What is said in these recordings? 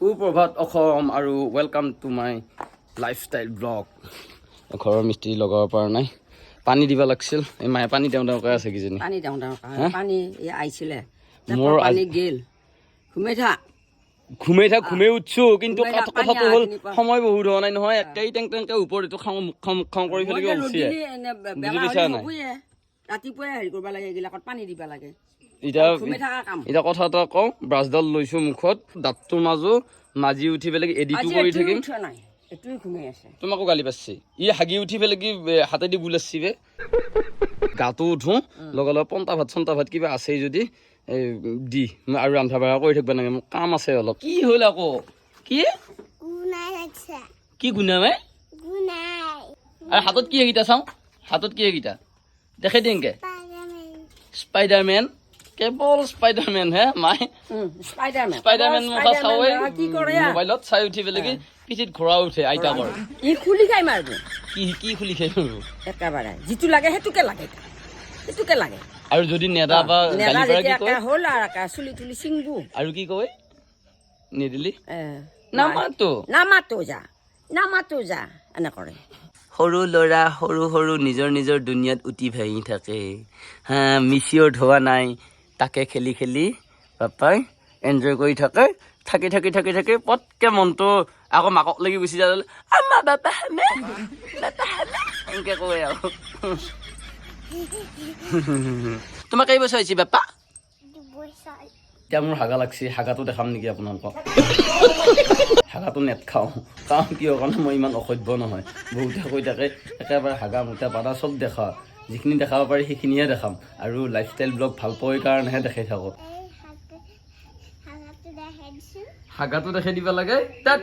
সুপ্ৰভাত অসম আৰু welcome to my lifestyle blog ঘৰৰ মিস্ত্ৰী লগাব পৰা নাই। পানী দিব লাগিছিল। এই মায়ে পানী তেওঁ তেওঁকৈ আছে কিজানি পানী দিওঁ হা? পানী আহিছিলে। মোৰ পানী গেল। ঘুমাই থাক। ঘুমাই থাক ঘুমাই উঠছো কিন্তু কথাটো হ'ল। সময় বহুত হোৱা নাই নহয়। একেই টেং টেংকে ওপৰত এইটো খাওঁ মুখ খাওঁ মুখ খাওঁ কৰি মই ফেলে যে উঠিয়ে ৰ'দ দিলে এনে বে- বুজি বেমাৰ পাইছা হ'লে নাই? হ'বয়ে। ৰাতিপুৱাই হেৰি কৰিব লাগে এইগিলাকত পানী দিব লাগে। এতিয়া ঘুমাই এতিয়া কথা এটা কওঁ ব্ৰাছডাল লৈছো মুখত দাঁতটোৰ মাজো মাজি উঠি পেলাই এডিটো কৰি থাকিম। তোমাকো গালি পাৰছি ই হাগি উঠি পেলাই কি হাতেদি গুলাচ্ছি বে। গাটো উঠো লগে লগে পন্তা ভাত চন্তা ভাত কিবা আছেই যদি এই দি মই আৰু ৰন্ধা বঢ়া কৰি থাকিব লাগে মোৰ কাম আছে অলপ। কি হ'ল আকৌ? কি? কি গুণা মাই আৰু হাতত কি এইকেইটা চাওঁ? হাতত কি এইকেইটা দেখাই দিংকে স্পাইডাৰমেন কেৱল স্পাইডাৰমেন হে মাই? Spiderman Spiderman? মোবাইলত চাই উঠি পেলাই কি পিঠিত ঘোঁৰা উঠে আইতাকৰ ই খুলি খাই মাৰিব। কি কি খুলি খাই ফুৰিব? একেবাৰে। যিটো লাগে সেইটোকে লাগে। সেইটোকে লাগে। আৰু যদি নেদা বা গালি পাৰা কি কয়? হ'ল আৰু একে চুলি তুলি চিংবু আৰু কি কয়? নিদিলি? নামাতো। নামাতো যা। নামাতো যা। এনে কৰে। সৰু ল'ৰা সৰু সৰু নিজৰ নিজৰ দুনিয়াত উটি ভাঙি থাকে। হা মিচিয়ৰ হোৱা নাই। তাকে খেলি খেলি পাপাই এনজয় কৰি থাকে থাকি থাকি থাকি থাকি পটকে মনটো আকৌ মাকক লাগি গুচি যায় আমা বাবা হামে হামে এনেকে কয় আৰু। তোমাক কেই বছৰ হৈছে বাপা? এতিয়া মোৰ হাগা লাগছি হাগাটো দেখাম নেকি আপোনালোকক? হাগাটো নেট খাওঁ। কাৰণ কিয়? কাৰণে মই ইমান অসভ্য নহয়। বহুতে কৈ থাকে একেবাৰে হাগা মোটা পাতা চব দেখা। যিখিনি দেখাব পাৰি সেইখিনিহে দেখাম। আৰু লাইফষ্টাইল ব্লগ ভাল পোৱাৰ কাৰণেহে দেখাই থাকোঁ। হাগাটো দেখাই দিব লাগে তাত।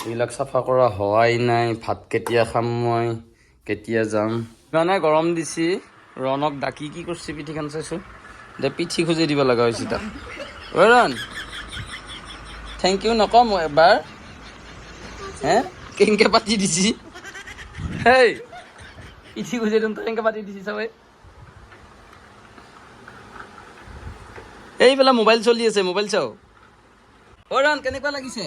এইবিলাক চাফা কৰা হোৱাই নাই ভাত কেতিয়া খাম মই কেতিয়া যাম। ইমানে গৰম দিছি ৰণক ডাকি কি কৰিছে পিঠিখন চাইছোঁ। দে পিঠি খুজি দিব লগা হৈছে তাক। ৰণ থেংক ইউ নকওঁ মই এবাৰ। হে? কেনেকৈ পাতি দিছি। হেই! পিঠি খুজি দিম তই কেনেকৈ পাতি দিছি চাবই এইফালে মোবাইল চলি আছে মোবাইল চাওঁ? অ' ৰণ কেনেকুৱা লাগিছে?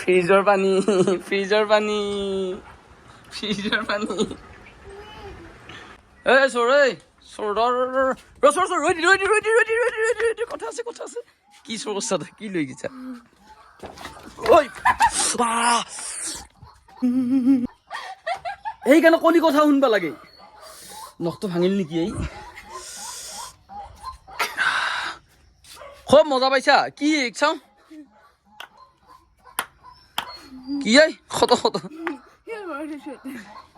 ফ্ৰিজৰ পানী ফ্ৰিজৰ পানী। ফ্ৰিজৰ পানী। এ চোৰ ঐ চোৰ ৰ ৰ চোৰ চোৰ ৰৈ দি ৰৈ দি ৰৈ দি ৰৈ দি ৰৈ দি ৰৈ দি ৰৈ দি। কথা আছে কথা আছে। কি চোৰ তই কি লৈ গৈছা? ঐ! সেইকাৰণে কলি কথা শুনবা লাগে? নখটো ভাঙিল নেকি এই? খুব মজা পাইছা। কি চাওঁ? কি এই? খত খত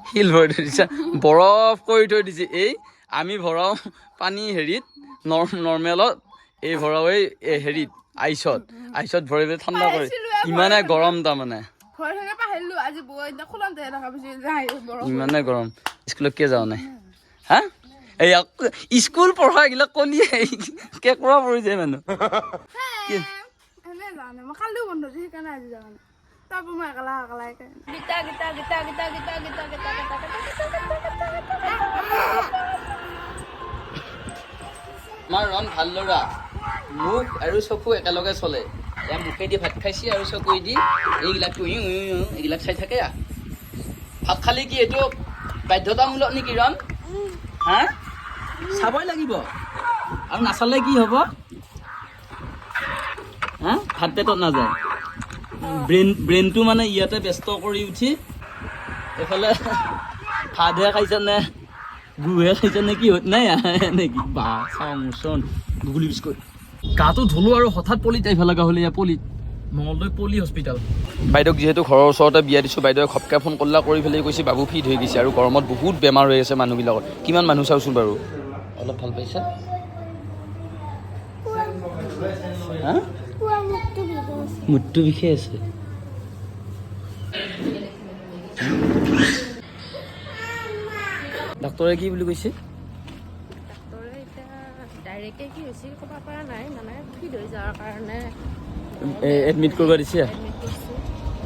শিল ভৰাই থৈ দিছা। বৰফ কৰি থৈ দিছে। এই আমি ভৰাওঁ পানী হেৰিত নৰ- নৰ্মেলত। এই ভৰাওঁ এই এই হেৰিত আইচত। আইচত ভৰাই পেলাই ঠাণ্ডা কৰি। ইমানে গৰম তাৰমানে। ইমানে গৰম স্কুলত কিয় যাওঁ নাই হা এই স্কুল পঢ়া এইবিলাক কলি কেঁকুৰা পৰি যায় মানুহ মোক আৰু চকু একেলগে চলে এয়া মুখেদি ভাত খাইছে আৰু চকুৱেদি এইবিলাক উই উই উই উই এইবিলাক চাই থাকে। ভাত খালি কি এইটো বাধ্যতামূলক নেকি ৰন হা? চাবই লাগিব। আৰু নাচালে কি হ'ব? হা? ভাত পেটত নাযায়। ব্ৰেইন, ব্ৰেইনটো মানে ইয়াতে ব্যস্ত কৰি উঠি, এইফালে ভাতহে খাইছে নে, গুহে খাইছে নে কি হত নাই নেকি বা, চাওঁ মোচোন গুগুলি বিস্কুট গাটো ধুলো আৰু হঠাৎ পলিত আহিব লগা হ'লে ইয়াৰ পলিত মঙলদৈ পলি হস্পিটেল বাইদেউক যিহেতু ঘৰৰ ওচৰতে বিয়া দিছোঁ বাইদেৱে খপকে ফোন কল্লা কৰি পেলাই কৈছে বাবু ফিট হৈ গৈছে আৰু গৰমত বহুত বেমাৰ হৈ আছে মানুহবিলাকৰ। কিমান মানুহ চাওঁচোন বাৰু? অলপ ভাল পাইছা? মূৰটো বিষাই আছে। ডাক্তৰে কি বুলি কৈছে? ডাইৰেক্টকে কি হৈছে? ক'ব পৰা নাই? মানে ফিট হৈ যোৱাৰ কাৰণে? এডমিট কৰিব দিছে।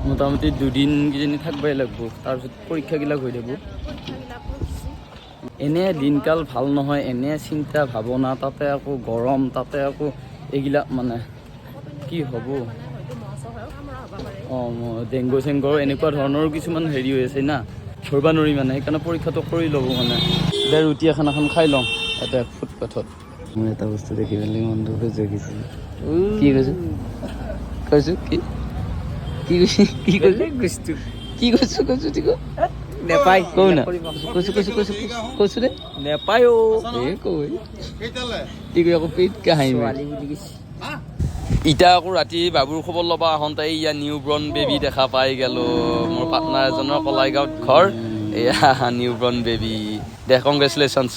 মোটামুটি দুদিন কিজানি থাকিবই লাগিব। তাৰপিছত পৰীক্ষাবিলাক হৈ যাব। এনে দিনকাল ভাল নহয় এনে চিন্তা ভাৱনা তাতে আকৌ গৰম তাতে আকৌ এইবিলাক মানে কি হ'ব? অঁ ডেংগু চেংগুৰ এনেকুৱা ধৰণৰ কিছুমান হেৰি হৈ আছে না। ধৰিব নোৱাৰি মানে সেইকাৰণে পৰীক্ষাটো কৰি ল'ব মানে। দে ৰুটি এখন এখন খাই লওঁ। এটা ফুটপাথত। মই এটা বস্তু দেখি পেলাই মনটো খুজ ৰাখিছোঁ কি কৈছোঁ কৈছোঁ কি? কি কৈছে কি কৈছোঁ কি কৈছোঁ কৈছোঁ ঠিক নেপায় কওঁ না। কৈছোঁ কৈছোঁ কৈছোঁ কৈছোঁ দে নেপায় অ এই কৈ কি কৈ আকৌ পেটকে হাঁহিব ছোৱালী বুলি কৈছে। ইটা আকৌ ৰাতি বাবুৰ খবৰ ল'বা। আহোঁতে ইয়া নিউ ব্ৰণ বেবী দেখা পাই গেলো। মোৰ পাৰ্টনাৰ এজনৰ কলাইগাঁৱত ঘৰ। এয়া নিউ ব্ৰণ বেবী। দে কংগ্ৰেচুলেশ্যনছ